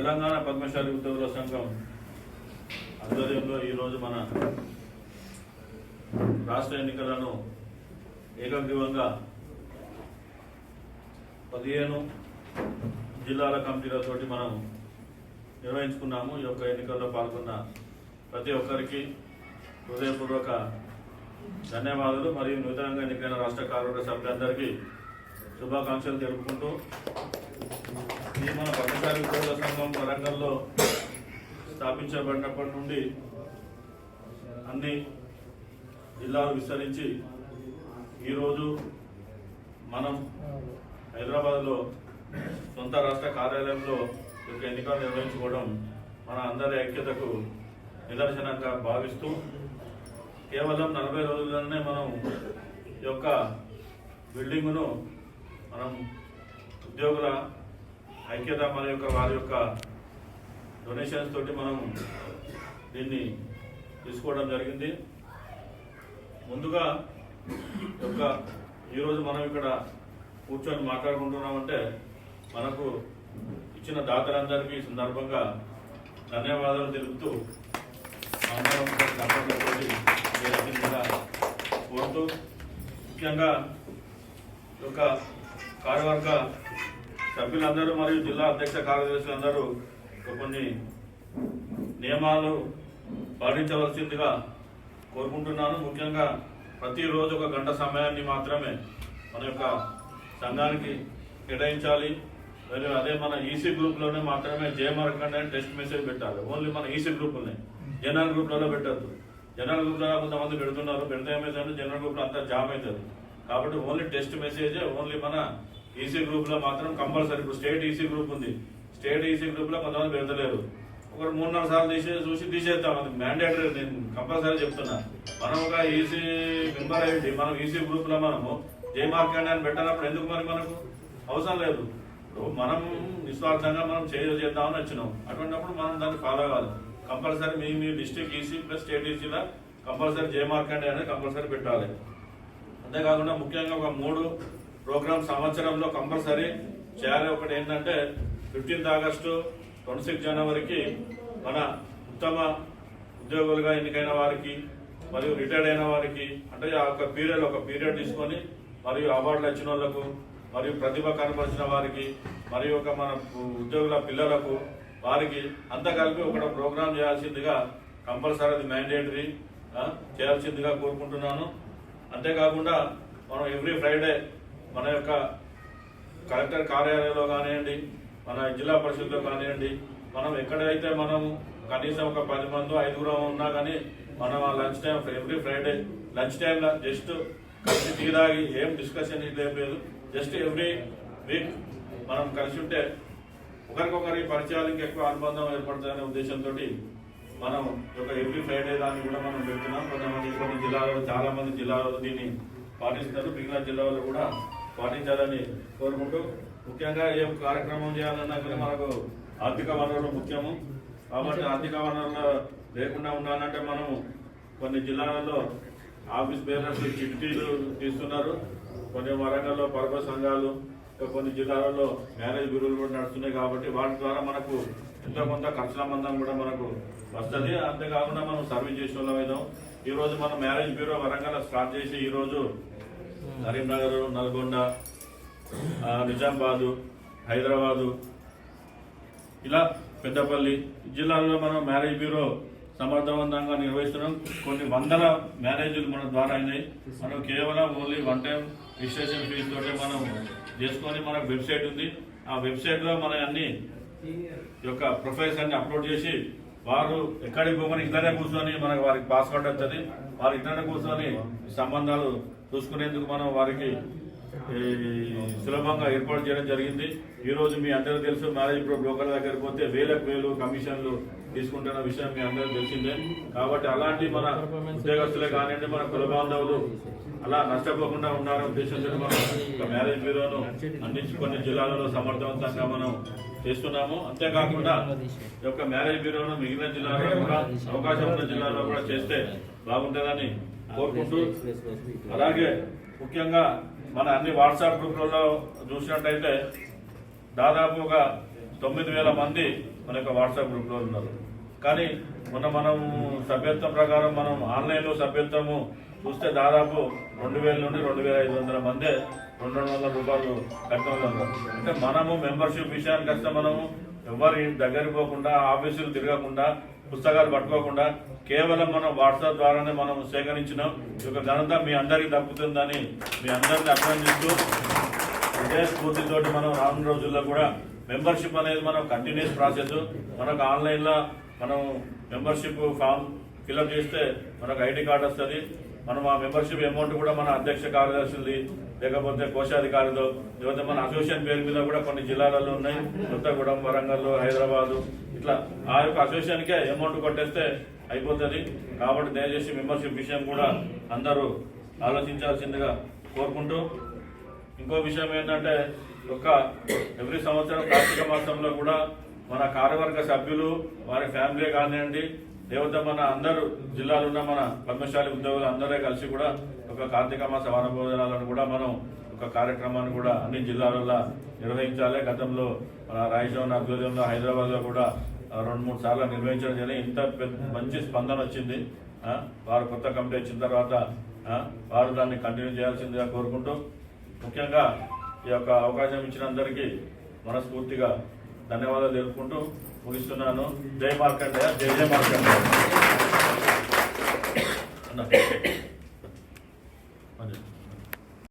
తెలంగాణ పద్మశాలి ఉద్యోగుల సంఘం ఆధ్వర్యంలో ఈరోజు మన రాష్ట్ర ఎన్నికలను ఏకగ్రీవంగా పదిహేను జిల్లాల కమిటీలతోటి మనం నిర్వహించుకున్నాము. ఈ యొక్క ఎన్నికల్లో పాల్గొన్న ప్రతి ఒక్కరికి హృదయపూర్వక ధన్యవాదాలు. మరియు నూతనంగా ఎన్నికైన రాష్ట్ర కార్యవర్గ సభ్యులందరికీ శుభాకాంక్షలు తెలుపుకుంటూ ఇది మన పట్టసారి ఉద్యోగుల సంఘం వరంగల్లో స్థాపించబడినప్పటి నుండి అన్ని జిల్లాలు విస్తరించి ఈరోజు మనం హైదరాబాద్లో సొంత రాష్ట్ర కార్యాలయంలో యొక్క ఎన్నికలు నిర్వహించుకోవడం మన అందరి ఐక్యతకు నిదర్శనంగా భావిస్తూ కేవలం నలభై రోజుల్లోనే మనం యొక్క బిల్డింగును మనం ఉద్యోగుల ఐక్యత మన యొక్క వారి యొక్క డొనేషన్స్ తోటి మనం దీన్ని తీసుకోవడం జరిగింది. ముందుగా యొక్క ఈరోజు మనం ఇక్కడ కూర్చొని మాట్లాడుకుంటున్నామంటే మనకు ఇచ్చిన దాతలందరికీ ఈ సందర్భంగా ధన్యవాదాలు తెలుపుతూ అందరం కోరుతూ ముఖ్యంగా యొక్క కార్యవర్గ సభ్యులందరూ మరియు జిల్లా అధ్యక్ష కార్యదర్శులందరూ కొన్ని నియమాలు పాటించవలసిందిగా కోరుకుంటున్నాను. ముఖ్యంగా ప్రతిరోజు ఒక గంట సమయాన్ని మాత్రమే మన యొక్క సంఘానికి కేటాయించాలి. మరియు అదే మన ఈసీ గ్రూప్లోనే మాత్రమే జయమార్కండ్ అని టెస్ట్ మెసేజ్ పెట్టాలి. ఓన్లీ మన ఈసీ గ్రూపుల్ని. జనరల్ గ్రూప్లలో పెట్టద్దు. జనరల్ గ్రూప్లో కొంతమంది పెడుతున్నారు. పెడితే ఏమైందంటే జనరల్ గ్రూప్లో అంతా జామ్ అవుతుంది. కాబట్టి ఓన్లీ టెస్ట్ మెసేజ్ ఓన్లీ మన ఈసీ గ్రూప్లో మాత్రం కంపల్సరీ. ఇప్పుడు స్టేట్ ఈసీ గ్రూప్ ఉంది. స్టేట్ ఈసీ గ్రూప్లో కొంతమంది పెడతలేరు. ఒకరు మూడు నాలుగు సార్లు తీసే చూసి తీసేస్తాం. అది మ్యాండేటరీ నేను కంపల్సరీ చెప్తున్నా. మనం ఒక ఈసీ మెంబర్ అయ్యి మనం ఈసీ గ్రూప్లో మనము జే మార్కెండ్ అని పెట్టినప్పుడు ఎందుకు మరి మనకు అవసరం లేదు? మనం నిస్వార్థంగా మనం చేద్దామని వచ్చినాం. అటువంటిప్పుడు మనం దాన్ని ఫాలో అవ్వాలి కంపల్సరీ మీ మీ డిస్టిక్ ఈసీ ప్లస్ స్టేట్ ఈసీలో కంపల్సరీ జే మార్కెండ్ అనేది కంపల్సరీ పెట్టాలి. అంతేకాకుండా ముఖ్యంగా ఒక మూడు ప్రోగ్రామ్ సంవత్సరంలో కంపల్సరీ చేయాలి. ఒకటి ఏంటంటే ఫిఫ్టీన్త్ ఆగస్టు ట్వంటీ సిక్స్ జనవరికి మన ఉత్తమ ఉద్యోగులుగా ఎన్నికైన వారికి మరియు రిటైర్డ్ అయిన వారికి అంటే ఆ యొక్క పీరియడ్ ఒక పీరియడ్ తీసుకొని మరియు అవార్డులు వచ్చిన వాళ్ళకు మరియు ప్రతిభ కనపరిచిన వారికి మరియు ఒక మన ఉద్యోగుల పిల్లలకు వారికి అంతా కలిపి ఒక ప్రోగ్రామ్ చేయాల్సిందిగా కంపల్సరీ అది మ్యాండేటరీ చేయాల్సిందిగా కోరుకుంటున్నాను. అంతేకాకుండా మనం ఎవ్రీ ఫ్రైడే మన యొక్క కలెక్టర్ కార్యాలయంలో కానివ్వండి మన జిల్లా పరిషత్లో కానివ్వండి మనం ఎక్కడైతే మనం కనీసం ఒక పది మంది ఐదుగురం ఉన్నా కానీ మనం ఆ lunch time every Friday lunch టైంలో జస్ట్ కలిసి టీ తాగి ఏం డిస్కషన్ ఏం లేదు. జస్ట్ ఎవ్రీ వీక్ మనం కలిసి ఉంటే ఒకరికొకరి పరిచయాలకి ఎక్కువ అనుబంధం ఏర్పడుతుందనే ఉద్దేశంతో మనం ఒక ఎవ్రీ ఫ్రైడే దాన్ని కూడా మనం పెడుతున్నాం. కొంతమంది కొన్ని జిల్లాలో చాలా మంది జిల్లాలో దీన్ని పాటిస్తారు. మిగిలిన జిల్లాలో కూడా పాటించాలని కోరుకుంటూ ముఖ్యంగా ఏ కార్యక్రమం చేయాలన్నా కానీ మనకు ఆర్థిక వనరులు ముఖ్యము. కాబట్టి ఆర్థిక వనరులు లేకుండా ఉండాలంటే మనము కొన్ని జిల్లాలలో ఆఫీస్ బేరర్స్ చిట్టీలు తీస్తున్నారు. కొన్ని వరంగల్లో పర్వ సంఘాలు కొన్ని జిల్లాలలో మ్యారేజ్ గురువులు కూడా నడుస్తున్నాయి కాబట్టి వాటి ద్వారా మనకు ఎంతో కొంత ఖర్చుల మందం కూడా మనకు వస్తుంది. అంతేకాకుండా మనం సర్వీస్ చేసే వాళ్ళం అయినాం ఈ రోజు మనం మ్యారేజ్ బ్యూరో వరంగల్ స్టార్ట్ చేసి ఈ రోజు కరీంనగర్ నల్గొండ నిజామాబాదు హైదరాబాదు ఇలా పెద్దపల్లి జిల్లాల్లో మనం మ్యారేజ్ బ్యూరో సమర్థవంతంగా నిర్వహిస్తున్నాం. కొన్ని వందల మ్యారేజ్లు మన ద్వారా అయినాయి. మనం కేవలం only one time registration fee తోటే మనం చేసుకొని మనకు వెబ్సైట్ ఉంది. ఆ వెబ్సైట్లో మన అన్ని యొక్క ప్రొఫైల్స్ అన్ని అప్లోడ్ చేసి వారు ఎక్కడికి పోమని ఇట్లనే కూర్చొని మనకు వారికి పాస్వర్డ్ వస్తుంది వారు ఇట్లనే కూర్చొని సంబంధాలు చూసుకునేందుకు మనం వారికి సులభంగా ఏర్పాటు చేయడం జరిగింది. ఈరోజు మీ అందరూ తెలుసు మ్యారేజ్ ఇప్పుడు బ్రోకర్ దగ్గరికి పోతే వేలకు వేలు కమిషన్లు తీసుకుంటున్న విషయం మీ అందరికీ తెలిసిందే. కాబట్టి అలాంటి మన ఉద్యోగస్తులే కానివ్వండి మన కుల బాంధవులు అలా నష్టపోకుండా ఉన్నారనే ఉద్దేశంతో మనం ఒక మ్యారేజ్ బ్యూరోను అందించి కొన్ని జిల్లాలలో సమర్థవంతంగా మనం చేస్తున్నాము. అంతేకాకుండా ఈ యొక్క మ్యారేజ్ బ్యూరోను మిగిలిన జిల్లాలో కూడా అవకాశం ఉన్న జిల్లాలో కూడా చేస్తే బాగుంటుందని కోరుకుంటూ అలాగే ముఖ్యంగా మన అన్ని వాట్సాప్ గ్రూపులలో చూసినట్టయితే దాదాపు ఒక తొమ్మిది వేల మంది మన యొక్క వాట్సాప్ గ్రూప్లో ఉన్నారు. కానీ మొన్న మనం సభ్యత్వం ప్రకారం మనం ఆన్లైన్లో సభ్యత్వము చూస్తే దాదాపు రెండు వేల నుండి రెండు వేల ఐదు వందల మందే రెండు రెండు వందల రూపాయలు కట్టిన ఉన్నారు. అంటే మనము మెంబర్షిప్ విషయానికి వస్తే మనము ఎవరి దగ్గరికి పోకుండా ఆఫీసులు తిరగకుండా పుస్తకాలు పట్టుకోకుండా కేవలం మనం వాట్సాప్ ద్వారానే మనం సేకరించినాం. ఈ యొక్క ఘనత మీ అందరికీ దక్కుతుందని మీ అందరిని అభినందిస్తూ ఇదే స్ఫూర్తితోటి మనం రానున్న రోజుల్లో కూడా మెంబర్షిప్ అనేది మనం కంటిన్యూస్ ప్రాసెస్. మనకు ఆన్లైన్లో మనం మెంబర్షిప్ ఫామ్ ఫిల్అప్ చేస్తే మనకు ఐడి కార్డు వస్తుంది. మనం ఆ మెంబర్షిప్ అమౌంట్ కూడా మన అధ్యక్ష కార్యదర్శులది లేకపోతే కోశాధికారిలో లేకపోతే మన అసోసియేషన్ పేరు మీద కూడా కొన్ని జిల్లాలలో ఉన్నాయి. కొత్తగూడెం వరంగల్ హైదరాబాదు ఇట్లా ఆ యొక్క అసోసియేషన్కే అమౌంట్ కొట్టేస్తే అయిపోతుంది. కాబట్టి దయచేసి మెంబర్షిప్ విషయం కూడా అందరూ ఆలోచించాల్సిందిగా కోరుకుంటూ. ఇంకో విషయం ఏంటంటే ఒక ఎవ్రీ సంవత్సరం కార్తీక మాసంలో కూడా మన కార్యవర్గ సభ్యులు వారి ఫ్యామిలీ కానివ్వండి లేకపోతే మన అందరూ జిల్లాలో ఉన్న మన పద్మశాలి ఉద్యోగులు అందరూ కలిసి కూడా ఒక కార్తీక మాస వనభోజనాలను కూడా మనం ఒక కార్యక్రమాన్ని కూడా అన్ని జిల్లాలలో నిర్వహించాలి. గతంలో మన రాయచౌన్ ఆధ్వర్యంలో హైదరాబాద్లో కూడా రెండు మూడు సార్లు నిర్వహించడం జరిగింది. ఇంత పెద్ద మంచి స్పందన వచ్చింది. వారు కొత్త కమిటీ వచ్చిన తర్వాత వారు దాన్ని కంటిన్యూ చేయాల్సిందిగా కోరుకుంటూ ముఖ్యంగా ఈ యొక్క అవకాశం ఇచ్చిన అందరికీ మనస్ఫూర్తిగా ధన్యవాదాలు తెలుపుకుంటూ ముగిస్తున్నాను. జై మార్కండేయ జయ జై మార్కండేయ. అన్న.